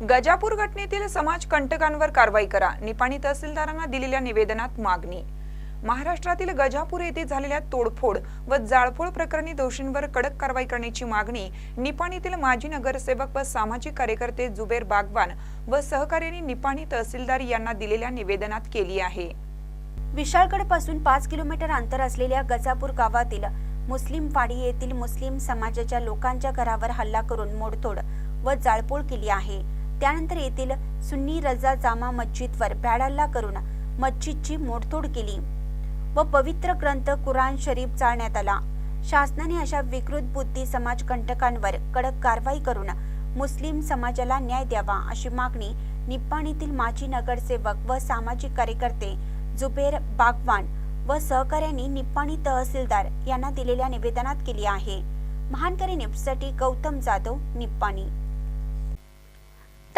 गजापूर घटनेतील समाज कंटकांवर कारवाई करा निपाणी तहसीलदारांना दिलेल्या निवेदनात मागणी. महाराष्ट्रातील गजापूर येथे झालेल्या तोडफोड व जाळपोळ प्रकरणी दोषींवर कडक कारवाई करण्याची मागणी निपाणीतील माजी नगरसेवक व सामाजिक कार्यकर्ते जुबेर बागवान व सहकार्यांनी निपाणी तहसीलदार यांना दिलेल्या निवेदनात केली आहे. विशाळगडपासून पाच किलोमीटर अंतर असलेल्या गजापूर गावातील मुस्लिम वाडी येथील मुस्लिम समाजाच्या लोकांच्या घरावर हल्ला करून मोडतोड व जाळपोळ केली आहे. त्यानंतर येथील सुन्नी रजा जामा मस्जिदवर भ्याडहल्ला करून मस्जिदची मोडतोड केली व पवित्र ग्रंथ कुराण शरीफ जाळण्यात आला. शासनाने अशा विकृत बुद्धी समाजकंटकांवर कडक कारवाई करून मुस्लिम समाजाला न्याय द्यावा अशी मागणी निप्पाणीतील माजी नगरसेवक व सामाजिक कार्यकर्ते जुबेर बागवान व सहकाऱ्यांनी निप्पाणी तहसीलदार यांना दिलेल्या निवेदनात केली आहे. महानकरी न्यूजसाठी गौतम जाधव निप्पाणी.